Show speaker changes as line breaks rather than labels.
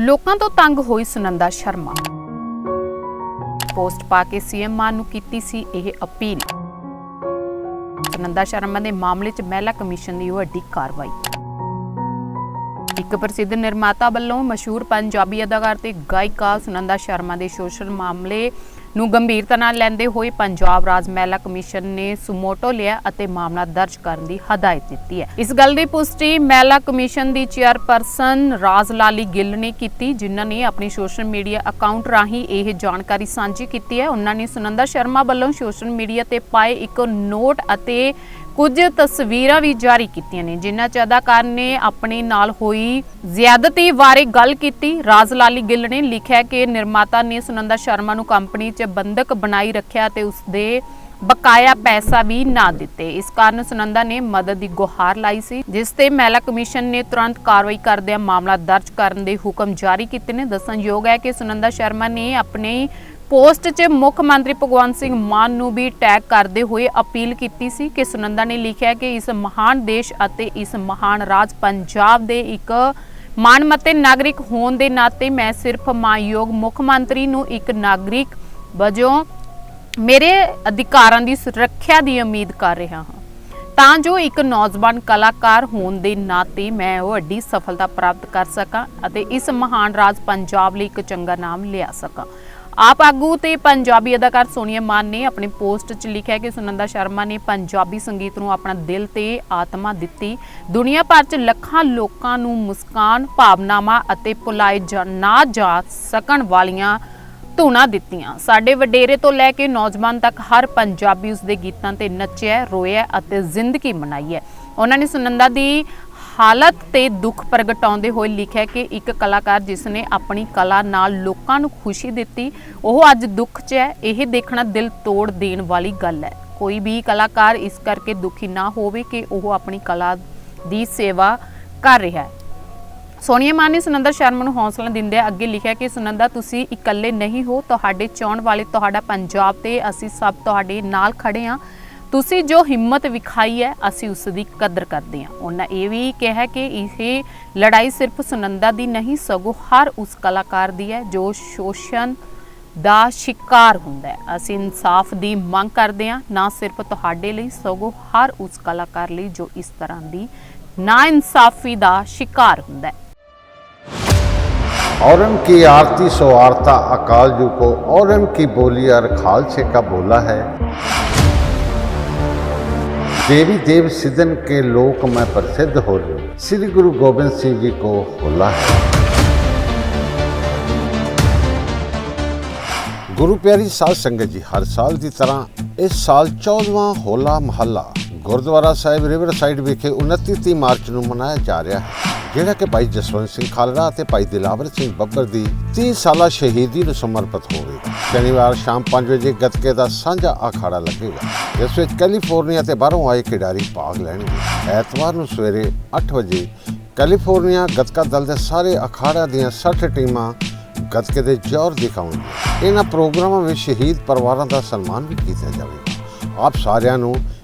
ਲੋਕਾਂ ਤੋਂ ਤੰਗ ਹੋਈ ਸੁਨੰਦਾ ਸ਼ਰਮਾ। ਪੋਸਟ ਪਾ ਕੇ ਸੀਐਮ ਮਾਨ ਨੂੰ ਕੀਤੀ ਸੀ ਇਹ ਅਪੀਲ। ਸੁਨੰਦਾ ਸ਼ਰਮਾ ਦੇ ਮਾਮਲੇ 'ਚ ਮਹਿਲਾ ਕਮਿਸ਼ਨ ਦੀ ਵੱਡੀ ਕਾਰਵਾਈ। ਇੱਕ ਪ੍ਰਸਿੱਧ ਨਿਰਮਾਤਾ ਵੱਲੋਂ ਮਸ਼ਹੂਰ ਪੰਜਾਬੀ ਅਦਾਕਾਰ ਤੇ ਗਾਇਕਾ ਸੁਨੰਦਾ ਸ਼ਰਮਾ ਦੇ ਸ਼ੋਸ਼ਲ ਮਾਮਲੇ ਨੂੰ ਗੰਭੀਰਤਾ ਨਾਲ ਲੈਂਦੇ ਹੋਏ ਪੰਜਾਬ ਰਾਜ ਮਹਿਲਾ ਕਮਿਸ਼ਨ ਨੇ ਸੁਮੋਟੋ ਲਿਆ ਅਤੇ ਮਾਮਲਾ ਦਰਜ ਕਰਨ ਦੀ ਹਦਾਇਤ ਦਿੱਤੀ ਹੈ। ਇਸ ਗੱਲ ਦੀ ਪੁਸ਼ਟੀ ਮਹਿਲਾ ਕਮਿਸ਼ਨ ਦੀ ਚੇਅਰਪਰਸਨ ਰਾਜ ਲਾਲੀ ਗਿੱਲ ਨੇ ਕੀਤੀ, ਜਿਨ੍ਹਾਂ ਨੇ ਆਪਣੀ ਸੋਸ਼ਲ ਮੀਡੀਆ ਅਕਾਊਂਟ ਰਾਹੀਂ ਇਹ ਜਾਣਕਾਰੀ ਸਾਂਝੀ ਕੀਤੀ ਹੈ। ਉਹਨਾਂ ਨੇ ਸੁਨੰਦਾ ਸ਼ਰਮਾ ਵੱਲੋਂ ਸੋਸ਼ਲ ਮੀਡੀਆ ਤੇ ਪਾਏ ਇੱਕ ਨੋਟ ਅਤੇ ਕੁਝ ਤਸਵੀਰਾਂ ਵੀ ਜਾਰੀ ਕੀਤੀਆਂ ਨੇ, ਜਿਨ੍ਹਾਂ ਚ ਅਦਾਕਾਰ ਨੇ ਆਪਣੇ ਨਾਲ ਹੋਈ ਜ਼ਿਆਦਤੀ ਬਾਰੇ ਗੱਲ ਕੀਤੀ। ਰਾਜ ਗਿੱਲ ਨੇ ਲਿਖਿਆ ਕਿ ਨਿਰਮਾਤਾ ਨੇ ਸੁਨੰਦਾ ਸ਼ਰਮਾ ਨੂੰ ਕੰਪਨੀ 'ਚ ਬੰਦਕ ਬਣਾਈ ਰੱਖਿਆ ਤੇ ਉਸਦੇ ਬਕਾਇਆ ਪੈਸਾ ਵੀ ਨਾ ਦਿੱਤੇ। ਇਸ ਕਾਰਨ ਸੁਨੰਦਾ ਨੇ ਮਦਦ ਦੀ ਗੁਹਾਰ ਲਾਈ ਸੀ, ਜਿਸ ਤੇ ਮਹਿਲਾ ਕਮਿਸ਼ਨ ਨੇ ਤੁਰੰਤ ਕਾਰਵਾਈ ਕਰਦਿਆਂ ਮਾਮਲਾ ਦਰਜ ਕਰਨ ਦੇ ਹੁਕਮ ਜਾਰੀ ਕੀਤੇ ਨੇ। ਦੱਸਣਯੋਗ ਹੈ ਕਿ ਸੁਨੰਦਾ ਸ਼ਰਮਾ ਨੇ ਆਪਣੇ ਪੋਸਟ 'ਚ ਮੁੱਖ ਮੰਤਰੀ ਭਗਵੰਤ ਸਿੰਘ ਮਾਨ ਨੂੰ ਵੀ ਟੈਗ ਕਰਦੇ ਹੋਏ ਅਪੀਲ ਕੀਤੀ ਸੀ ਕਿ ਸੁਨੰਦਾ ਨੇ ਲਿਖਿਆ ਕਿ ਇਸ ਮਹਾਨ ਦੇਸ਼ ਅਤੇ ਇਸ ਮਹਾਨ ਰਾਜ ਪੰਜਾਬ ਦੇ ਇੱਕ ਮਾਣਮੱਤੇ ਨਾਗਰਿਕ ਹੋਣ ਦੇ ਨਾਤੇ ਮੈਂ ਸਿਰਫ ਮਾਨਯੋਗ ਮੁੱਖ ਮੰਤਰੀ ਨੂੰ ਇੱਕ ਨਾਗਰਿਕ ਵਜੋਂ ਮੇਰੇ ਅਧਿਕਾਰਾਂ ਦੀ ਸੁਰੱਖਿਆ ਦੀ ਉਮੀਦ ਕਰ ਰਿਹਾ ਹਾਂ। ਤਾਂ ਜੋ ਇੱਕ ਨੌਜਵਾਨ ਕਲਾਕਾਰ ਹੋਣ ਦੇ ਨਾਤੇ ਮੈਂ ਉਹ ਵੱਡੀ ਸਫਲਤਾ ਪ੍ਰਾਪਤ ਕਰ ਸਕਾਂ ਅਤੇ ਇਸ ਮਹਾਨ ਰਾਜ ਪੰਜਾਬ ਲਈ ਇੱਕ ਚੰਗਾ ਨਾਮ ਲਿਆ ਸਕਾਂ। ਆਪ ਆਗੂ ਤੇ ਪੰਜਾਬੀ ਅਦਾਕਾਰ ਸੋਨੀਆ ਮਾਨ ਨੇ ਆਪਣੀ ਪੋਸਟ 'ਚ ਲਿਖਿਆ ਕਿ ਸੁਨੰਦਾ ਸ਼ਰਮਾ ਨੇ ਪੰਜਾਬੀ ਸੰਗੀਤ ਨੂੰ ਆਪਣਾ ਦਿਲ ਤੇ ਆਤਮਾ ਦਿੱਤੀ। ਦੁਨੀਆ ਭਰ 'ਚ ਲੱਖਾਂ ਲੋਕਾਂ ਨੂੰ ਮੁਸਕਾਨ, ਭਾਵਨਾਵਾਂ ਅਤੇ ਭੁਲਾਏ ਜਾ- ਨਾ ਜਾ ਸਕਣ ਵਾਲੀਆਂ ਧੁਨਾਂ ਦਿੱਤੀਆਂ। ਸਾਡੇ ਵਡੇਰੇ ਤੋਂ ਲੈ ਕੇ ਨੌਜਵਾਨ ਤੱਕ ਹਰ ਪੰਜਾਬੀ ਉਸ ਦੇ ਗੀਤਾਂ ਤੇ ਨੱਚਿਆ, ਰੋਇਆ ਅਤੇ ਜ਼ਿੰਦਗੀ ਮਨਾਈ ਹੈ। ਉਹਨਾਂ ਨੇ ਸੁਨੰਦਾ ਦੀ ਹਾਲਤ ਤੇ ਦੁੱਖ ਪ੍ਰਗਟਾਉਂਦੇ ਹੋਏ ਲਿਖਿਆ ਕਿ ਇੱਕ ਕਲਾਕਾਰ ਜਿਸ ਨੇ ਆਪਣੀ ਕਲਾ ਨਾਲ ਲੋਕਾਂ ਨੂੰ ਖੁਸ਼ੀ ਦਿੱਤੀ, ਉਹ ਅੱਜ ਦੁੱਖ 'ਚ ਹੈ। ਇਹ ਦੇਖਣਾ ਦਿਲ ਤੋੜ ਦੇਣ ਵਾਲੀ ਗੱਲ ਹੈ। ਕੋਈ ਵੀ ਕਲਾਕਾਰ ਇਸ ਕਰਕੇ ਦੁਖੀ ਨਾ ਹੋਵੇ ਕਿ ਉਹ ਆਪਣੀ ਕਲਾ ਦੀ ਸੇਵਾ ਕਰ ਰਿਹਾ ਹੈ। ਸੋਨੀਆ ਮਾਨ ਨੇ ਸੁਨੰਦਾ ਸ਼ਰਮਾ ਨੂੰ ਹੌਸਲਾ ਦਿੰਦੇ ਅੱਗੇ ਲਿਖਿਆ ਕਿ, ਸੁਨੰਦਾ, ਤੁਸੀਂ ਇਕੱਲੇ ਨਹੀਂ ਹੋ। ਤੁਹਾਡੇ ਚਾਹਣ ਵਾਲੇ ਤੁਹਾਡਾ ਪੰਜਾਬ ਤੇ ਅਸੀਂ ਸਭ ਤੁਹਾਡੇ ਨਾਲ ਖੜੇ ਹਾਂ ਤੁਸੀਂ ਜੋ ਹਿੰਮਤ ਵਿਖਾਈ ਹੈ ਅਸੀਂ ਉਸ ਦੀ ਕਦਰ ਕਰਦੇ ਹਾਂ ਉਹਨਾਂ ਇਹ ਵੀ ਕਿਹਾ ਕਿ ਇਹ ਲੜਾਈ ਸਿਰਫ ਸੁਨੰਦਾ ਦੀ ਨਹੀਂ ਸਗੋਂ ਹਰ ਉਸ ਕਲਾਕਾਰ ਦੀ ਹੈ ਜੋ ਸ਼ੋਸ਼ਣ ਦਾ ਸ਼ਿਕਾਰ ਹੁੰਦਾ ਹੈ ਅਸੀਂ ਇਨਸਾਫ ਦੀ ਮੰਗ ਕਰਦੇ ਹਾਂ ਨਾ ਸਿਰਫ ਤੁਹਾਡੇ ਲਈ ਸਗੋਂ ਹਰ ਉਸ ਕਲਾਕਾਰ ਲਈ ਜੋ ਇਸ ਤਰ੍ਹਾਂ ਦੀ ਨਾ ਇਨਸਾਫੀ ਦਾ ਸ਼ਿਕਾਰ ਹੁੰਦਾ ਹੈ
और की आरती सो आरता अकाल जू को और की बोली और खालसे का बोला है देवी देव सिदन के लोक में प्रसिद्ध हो श्री गुरु गोविंद सिंह जी को होला है ਗੁਰੂ ਪਿਆਰੀ ਸਾਧ ਸੰਗਤ ਜੀ ਹਰ ਸਾਲ ਦੀ ਤਰ੍ਹਾਂ ਇਸ ਸਾਲ 14ਵਾਂ ਹੋਲਾ ਮਹੱਲਾ ਗੁਰਦੁਆਰਾ ਸਾਹਿਬ ਰਿਵਰ ਸਾਈਡ ਵਿਖੇ 29 30 ਮਾਰਚ ਨੂੰ ਮਨਾਇਆ ਜਾ ਰਿਹਾ ਹੈ, ਜਿਹੜਾ ਕਿ ਭਾਈ ਜਸਵੰਤ ਸਿੰਘ ਖਾਲੜਾ ਅਤੇ ਭਾਈ ਦਿਲਾਵਰ ਸਿੰਘ ਬੱਬਰ ਦੀ 30 ਸਾਲਾ ਸ਼ਹੀਦੀ ਨੂੰ ਸਮਰਪਿਤ ਹੋਵੇਗਾ। ਸ਼ਨੀਵਾਰ ਸ਼ਾਮ 5 ਵਜੇ ਗੱਤਕੇ ਦਾ ਸਾਂਝਾ ਅਖਾੜਾ ਲੱਗੇਗਾ, ਜਿਸ ਵਿੱਚ ਕੈਲੀਫੋਰਨੀਆ ਤੇ ਬਾਹਰੋਂ ਆਏ ਖਿਡਾਰੀ ਭਾਗ ਲੈਣਗੇ। ਐਤਵਾਰ ਨੂੰ ਸਵੇਰੇ 8 ਵਜੇ ਕੈਲੀਫੋਰਨੀਆ ਗੱਤਕਾ ਦਲ ਦੇ ਸਾਰੇ ਅਖਾੜਿਆਂ ਦੀਆਂ 60 ਟੀਮਾਂ ਗੱਤਕੇ ਦੇ ਜ਼ੋਰ ਦਿਖਾਉਣਗੇ ਇਹਨਾਂ ਪ੍ਰੋਗਰਾਮਾਂ ਵਿੱਚ ਸ਼ਹੀਦ ਪਰਿਵਾਰਾਂ ਦਾ ਸਨਮਾਨ ਵੀ ਕੀਤਾ ਜਾਵੇਗਾ। ਆਪ ਸਾਰਿਆਂ ਨੂੰ